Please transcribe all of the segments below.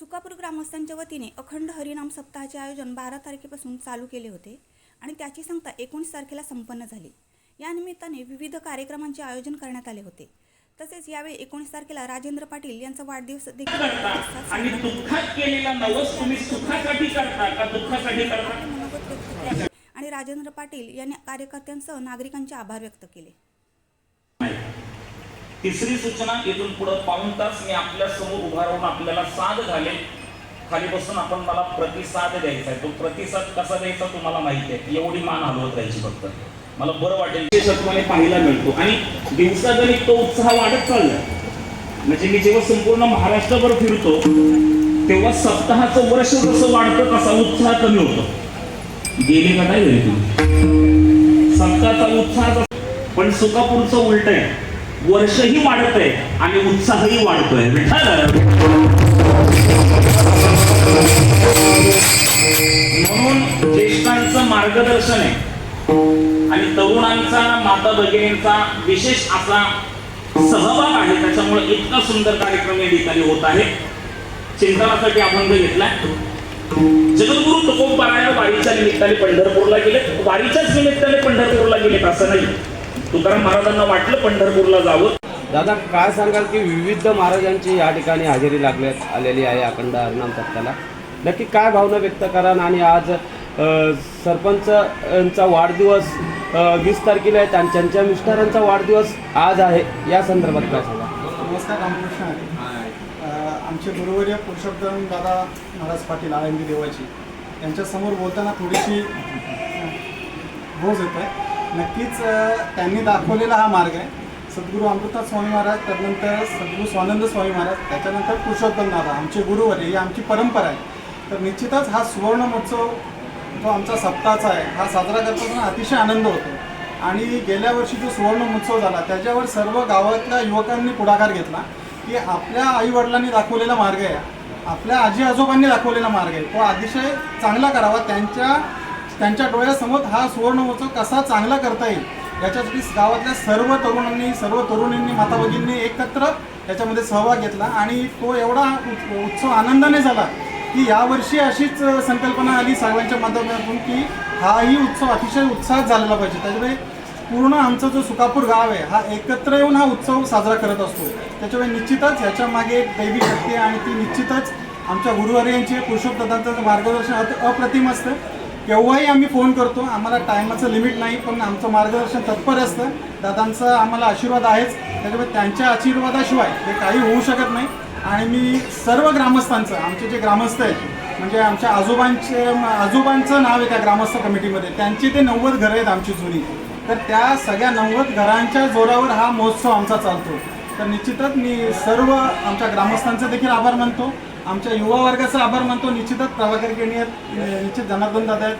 सुकापूर ग्रामस्थांच्या वतीने अखंड हरिनाम सप्ताहाचे आयोजन बारा तारखेपासून चालू केले होते आणि त्याची सांगता एकोणीस तारखेला संपन्न झाली. या निमित्ताने विविध कार्यक्रमांचे आयोजन करण्यात आले होते. तसेच यावेळी एकोणीस तारखेला राजेंद्र पाटील यांचा वाढदिवस देखील आणि दुःखात केलेला नवस तुम्ही सुखासाठी करता का दुःखासाठी करता? मनोगत व्यक्त केले आणि राजेंद्र पाटील यांनी कार्यकर्त्यांसह नागरिकांचे आभार व्यक्त केले. तिसरी सूचना इथून पुढे पाऊन तास मी आपल्यासमोर उभा राहून आपल्याला साथ घालेल खाली बसून आपण मला प्रतिसाद द्यायचा आहे. तो प्रतिसाद कसा द्यायचा तुम्हाला माहिती आहे. एवढी मान हलवत राहायची फक्त. मला बरं वाटेल. तुम्हाला पाहायला मिळतो. आणि दिवसागणिक तो उत्साह वाढत चालला. म्हणजे मी जेव्हा संपूर्ण महाराष्ट्रभर फिरतो तेव्हा सप्ताहाचं वर्ष कसं वाढतं तसा उत्साह कमी होतो. गेली का नाही सप्ताहाचा उत्साह पण सुकापूरचं उलट आहे. वर्षही वाढतंय आणि उत्साहही वाढतोय. म्हणून ज्येष्ठांचं मार्गदर्शन आहे. आणि तरुणांचा माता भगिनींचा विशेष असा सहभाग आहे. त्याच्यामुळे इतका सुंदर कार्यक्रम या ठिकाणी होत आहे. चिंतनासाठी अभंग घेतलाय. जगद्गुरु तुकोबारायण वारीच्या निमित्ताने पंढरपूरला गेले. वारीच्याच निमित्ताने पंढरपूरला गेलेत असं नाही. तुकाराम महाराजांना वाटलं पंढरपूरला जावं? दादा काय सांगाल की विविध महाराजांची या ठिकाणी हजेरी लागण्यात आलेली आहे अखंड हरिनाम सप्ताहाला नक्की काय भावना व्यक्त कराल आणि आज अ, सरपंचांचा वाढदिवस वीस तारखेला आहे आणि त्यांच्या मिस्टरांचा वाढदिवस आज आहे. या संदर्भात काय सांगा नमस्कार रामकृष्ण. आमचे गुरुवर्य पुरुषोत्तम दादा महाराज पाटील आळंदी देवाची यांच्यासमोर बोलताना थोडीशी भोज येत आहे. नक्कीच त्यांनी दाखवलेला हा मार्ग आहे. सद्गुरू अमृतनाथ स्वामी महाराज त्यानंतर सद्गुरू स्वानंद स्वामी महाराज त्याच्यानंतर पुरुषोत्तम दादा आमचे गुरुवर ही आमची परंपरा आहे. तर निश्चितच हा सुवर्ण महोत्सव जो आमचा सप्ताहचा आहे हा साजरा करताना अतिशय आनंद होतो. आणि गेल्या वर्षी जो सुवर्ण महोत्सव झाला त्याच्यावर सर्व गावातल्या युवकांनी पुढाकार घेतला की आपल्या आईवडिलांनी दाखवलेला मार्ग आहे. आपल्या आजी आजोबांनी दाखवलेला मार्ग आहे. तो अतिशय चांगला करावा त्यांच्या त्यांच्या डोळ्यासमोर हा सुवर्ण महोत्सव कसा चांगला करता येईल याच्यासाठी गावातल्या सर्व तरुणांनी सर्व तरुणींनी माता भगिनींनी एकत्र याच्यामध्ये सहभाग घेतला आणि तो एवढा उत्- उत्सव आनंदाने झाला की यावर्षी अशीच संकल्पना आली सर्वांच्या माध्यमातून की हाही उत्सव अतिशय उत्साहात झालेला पाहिजे. त्याच्यामुळे पूर्ण आमचा जो सुकापूर गाव आहे हा एकत्र येऊन हा उत्सव साजरा करत असतो. त्याच्यामुळे निश्चितच याच्यामागे एक दैवी शक्ती आणि ती निश्चितच आमच्या गुरुवार्यांचे पुरुषोत्तदांचं मार्गदर्शन अप्रतिम असतं. केव्हाही आम्ही फोन करतो आम्हाला टायमाचं लिमिट नाही पण आमचं मार्गदर्शन तत्पर असतं. दादांचा आम्हाला आशीर्वाद आहेच. त्याच्यामुळे त्यांच्या आशीर्वादाशिवाय हे काही होऊ शकत नाही. आणि मी सर्व ग्रामस्थांचं आमचे जे ग्रामस्थ आहेत म्हणजे आमच्या आजोबांचे आजोबांचं नाव आहे त्या ग्रामस्थ कमिटीमध्ये. त्यांची ते नव्वद घरं आहेत आमची जुनी. तर त्या सगळ्या नव्वद घरांच्या जोरावर हा महोत्सव आमचा चालतो. तर निश्चितच मी सर्व आमच्या ग्रामस्थांचं देखील आभार मानतो. आमच्या युवा वर्गाचा आभार मानतो. निश्चितच प्रभाकर केणी आहेत निश्चित जनार्दन दादा आहेत.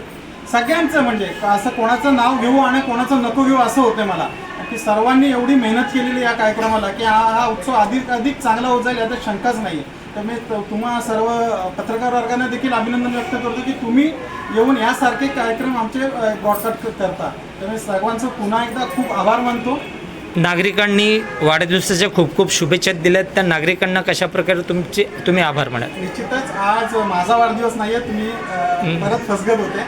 सगळ्यांचं म्हणजे असं कोणाचं नाव घेऊ आणि कोणाचं नको घेऊ असं होतं मला. की सर्वांनी एवढी मेहनत केलेली या कार्यक्रमाला की हा हा उत्सव अधिक अधिक चांगला होत जाईल यात शंकाच नाही तर मी तुम्हा सर्व पत्रकार वर्गांना देखील अभिनंदन व्यक्त करतो की तुम्ही येऊन यासारखे कार्यक्रम आमचे ब्रॉडकास्ट करता. तर मी सर्वांचं पुन्हा एकदा खूप आभार मानतो. नागरिकांनी वाढदिवसाच्या खूप खूप शुभेच्छा दिल्यात. त्या नागरिकांना कशा प्रकारे तुमचे तुम्ही आभार म्हणाल? निश्चितच आज माझा वाढदिवस नाहीये तुम्ही अ, परत फसगत होते.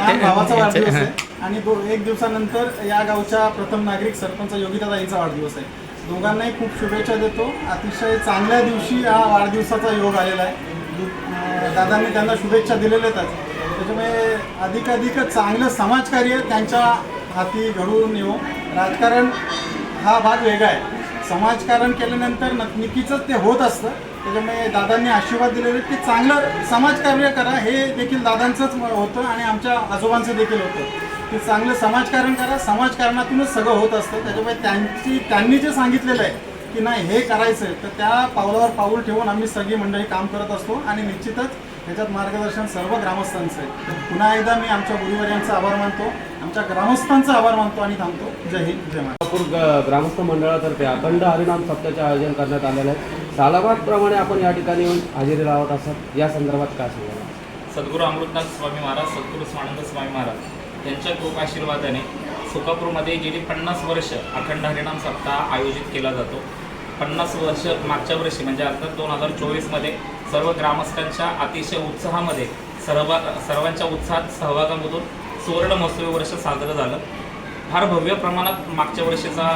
आहे. भावाचा वाढदिवस. आहे. आणि एक दिवसानंतर या गावच्या प्रथम नागरिक सरपंच योगिता यांचा वाढदिवस आहे. दोघांनाही खूप शुभेच्छा देतो. अतिशय चांगल्या दिवशी हा वाढदिवसाचा योग आलेला आहे. दादांनी त्यांना शुभेच्छा दिलेल्याच त्याच्यामुळे अधिकाधिक चांगलं समाजकार्य त्यांच्या हाती घडून येऊ राजकारण हा भाग वेगळा आहे. समाजकारण केल्यानंतर नक्कीच ते होत असतं. त्याच्यामुळे दादांनी आशीर्वाद दिलेले की चांगलं समाजकार्य करा. हे देखील दादांचंच म- होतं आणि आमच्या आजोबांचं देखील होतं. की चांगलं समाजकारण करा. समाजकारणातूनच सगळं होत असतं. त्याच्यामुळे त्यांची त्यांनी जे सांगितलेलं आहे की नाही हे करायचं आहे तर त्या पावलावर पाऊल ठेवून आम्ही सगळी मंडळी काम करत असतो आणि निश्चितच ह्याच्यात मार्गदर्शन सर्व ग्रामस्थांचं आहे. पुन्हा एकदा मी आमच्या गुरुवर्यांचा आभार मानतो. आमच्या ग्रामस्थांचा आभार मानतो आणि थांबतो. जय हिंद जय ग- ग्रामस्थ मंडळातर्फे अखंड हरिनाम सप्ताहाचे आयोजन करण्यात आलेलं आहे. सालाबादप्रमाणे आपण या ठिकाणी येऊन हजेरी लावत असत या संदर्भात काय सांगाल? सद्गुरू अमृतनाथ स्वामी महाराज सद्गुरू स्वानंद स्वामी महाराज यांच्या कृपाशीर्वादाने सुकापूरमध्ये गेली पन्नास वर्ष अखंड हरिनाम सप्ताह आयोजित केला जातो. पन्नास वर्ष मागच्या वर्षी म्हणजे अर्थात दोन हजार चोवीसमध्ये सर्व ग्रामस्थांच्या अतिशय उत्साहामध्ये सर्व सर्वांच्या उत्साहात सहभागामधून सुवर्ण महोत्सवी वर्ष साजरं झालं. फार भव्य प्रमाणात मागच्या वर्षीचा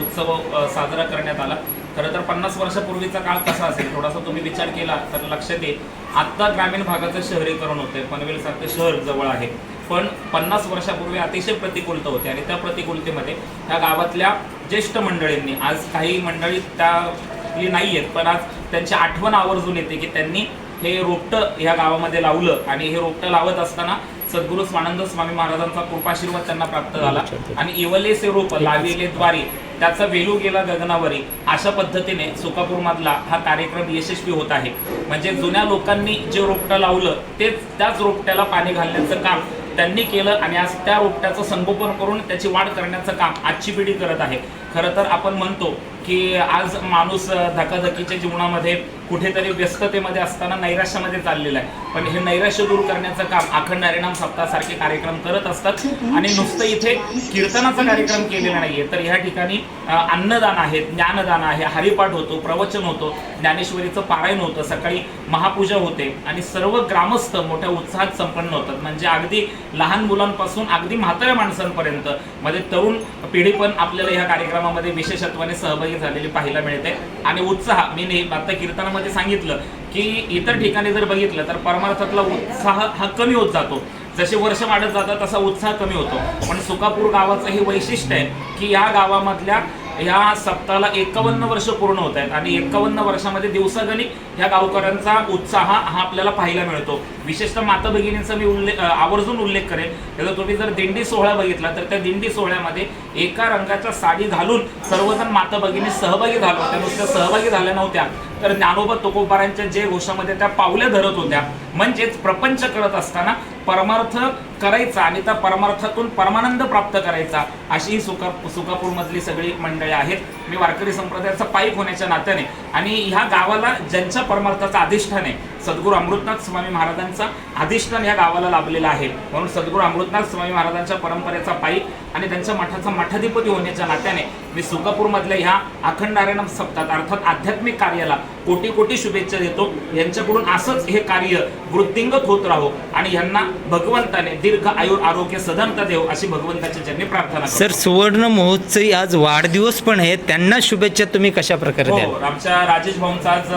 उत्सव साजरा करण्यात आला. खरं तर पन्नास वर्षापूर्वीचा काळ कसा असेल थोडासा तुम्ही विचार केला तर लक्षात येईल आत्ता ग्रामीण भागाचं शहरीकरण होते पनवेलसारखं शहर जवळ आहे. पण पन्नास वर्षापूर्वी अतिशय प्रतिकूलता होती आणि त्या प्रतिकूलतेमध्ये त्या गावातल्या ज्येष्ठ मंडळींनी आज काही मंडळी त्यातली नाही आहेत पण आज त्यांची आठवण आवर्जून येते की त्यांनी हे रोपटं ह्या गावामध्ये लावलं आणि हे रोपटं लावत असताना सद्गुरू स्वानंद स्वामी महाराजांचा कृपाशीर्वाद त्यांना प्राप्त झाला. आणि इवले से रोप लाविले द्वारे त्याचा वेलू गेला गगनावरी अशा पद्धतीने सुकापूर मधला हा कार्यक्रम यशस्वी होत आहे. म्हणजे जुन्या लोकांनी जे रोपटं लावलं तेच त्याच रोपट्याला पाणी घालण्याचं काम त्यांनी केलं आणि आज त्या रोपट्याचं संगोपन करून त्याची वाढ करण्याचं काम आजची पिढी करत आहे. खरं तर आपण म्हणतो की आज माणूस धकाधकीच्या जीवनामध्ये कुठेतरी व्यस्ततेमध्ये असताना नैराश्यामध्ये चाललेला आहे. पण हे नैराश्य दूर करण्याचं काम अखंड हरिणाम सप्ताहासारखे कार्यक्रम करत असतात आणि नुसतं इथे कीर्तनाचा कार्यक्रम केलेला नाहीये. तर ह्या ठिकाणी अन्नदान आहे ज्ञानदान आहे हरिपाठ होतो प्रवचन होतो ज्ञानेश्वरीचं पारायण होतं सकाळी महापूजा होते आणि सर्व ग्रामस्थ मोठ्या उत्साहात संपन्न होतात. म्हणजे अगदी लहान मुलांपासून अगदी म्हाताऱ्या माणसांपर्यंत. मध्ये तरुण पिढी पण आपल्याला ह्या कार्यक्रमामध्ये विशेषत्वाने सहभागी झालेली पाहायला मिळते. आणि उत्साह मी नेहमी आता कीर्तनामध्ये सांगितलं की इतर ठिकाणी जर बघितलं तर परमार्थातला उत्साह हा कमी होत जातो. जसे वर्ष वाढत जातात तसा उत्साह कमी होतो. पण सुकापूर गावाचं हे वैशिष्ट्य आहे की या गावामधल्या ह्या सप्ताहाला एकावन्न वर्ष पूर्ण होत आहेत. आणि एकावन्न वर्षामध्ये दिवसागणिक ह्या गावकऱ्यांचा उत्साह हा आपल्याला पाहायला मिळतो. विशेषतः माता भगिनींचा मी उल्लेख आवर्जून उल्लेख करेन. त्याचा तुम्ही जर दिंडी सोहळा बघितला तर त्या दिंडी सोहळ्यामध्ये एका रंगाच्या साडी घालून सर्वजण माता भगिनी सहभागी झाल्या होत्या नुसत्या सहभागी झाल्या नव्हत्या. तर ज्ञानोबा तुकोबारांच्या जे घोषामध्ये त्या पावल्या धरत होत्या. म्हणजेच प्रपंच करत असताना परमार्थ करायचा आणि त्या परमार्थातून परमानंद प्राप्त करायचा अशी ही सुका सुकापूरमधली सगळी मंडळी आहेत. मी वारकरी संप्रदायाचा पायिक होण्याच्या नात्याने आणि ह्या गावाला ज्यांच्या परमार्थाचा अधिष्ठान आहे सद्गुरू अमृतनाथ स्वामी महाराजांचा अधिष्ठान या गावाला लाभलेला आहे. म्हणून सद्गुरू अमृतनाथ स्वामी महाराजांच्या परंपरेचा पायी आणि त्यांच्या मठाचा मठाधिपती होण्याच्या नात्याने मी सुकापूरमधल्या ह्या अखंड आर्यनम अर्थात आध्यात्मिक कार्याला कोटी कोटी शुभेच्छा देतो. यांच्याकडून असंच हे कार्य वृद्धिंगत होत राहो आणि यांना भगवंताने दीर्घ आयुर आरोग्य सदनता देव अशी भगवंताच्या चरणी प्रार्थना. सर सुवर्ण महोत्सवी आज वाढदिवस पण आहे त्यांना शुभेच्छा तुम्ही कशा प्रकारे द्याल? हो आमच्या राजेश भाऊंचा आज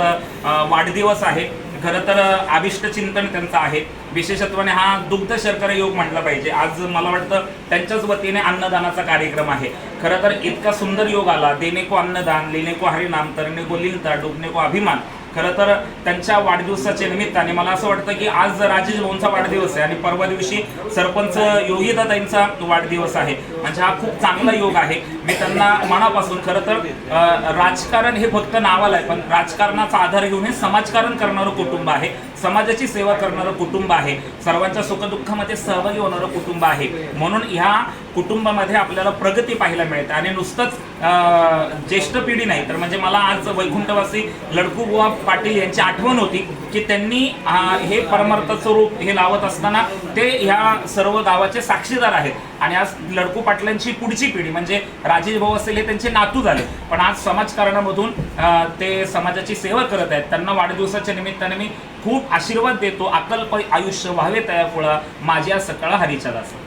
अ, वाढदिवस आहे. खरं तर अभिष्ट चिंतन त्यांचं आहे. विशेषत्वाने हा दुग्ध शर्करा योग म्हटला पाहिजे. आज मला वाटतं त्यांच्याच वतीने अन्नदानाचा कार्यक्रम आहे. खरं तर इतका सुंदर योग आला. देणे को अन्नदान लिहिणे को हरिनाम तरणे को लिहिता डुबणे को अभिमान. खरं तर त्यांच्या वाढदिवसाच्या निमित्ताने मला असं वाटतं की आज राजेश भाऊंचा वाढदिवस आहे आणि परवा दिवशी सरपंच योगीदादांचा वाढदिवस आहे म्हणजे हा खूप चांगला योग आहे. मी त्यांना मनापासून खरं तर राजकारण हे फक्त नावाला आहे पण राजकारणाचा आधार घेऊन हे समाजकारण करणारं कुटुंब आहे. समाजाची सेवा करणारं कुटुंब आहे. सर्वांच्या सुखदुःखामध्ये सहभागी होणारं कुटुंब आहे. म्हणून ह्या कुटुंबामध्ये आपल्याला प्रगती पाहायला मिळते. आणि नुसतंच ज्येष्ठ पिढी नाही. तर म्हणजे मला आज वैकुंठवासी लडकू बुवा पाटील यांची आठवण होती की त्यांनी हे परमार्थाचं रूप हे लावत असताना ते ह्या सर्व गावाचे साक्षीदार आहेत. आणि आज लडकू पाटलांची पुढची पिढी म्हणजे राजेश भाऊ असेल हे त्यांचे नातू झाले. पण आज समाजकारणामधून ते समाजाची सेवा करत आहेत. त्यांना वाढदिवसाच्या निमित्ताने मी खूप आशीर्वाद देतो अकल्प आयुष्य व्हावे तया फुळा माझ्या सकाळ हरीच्या दासा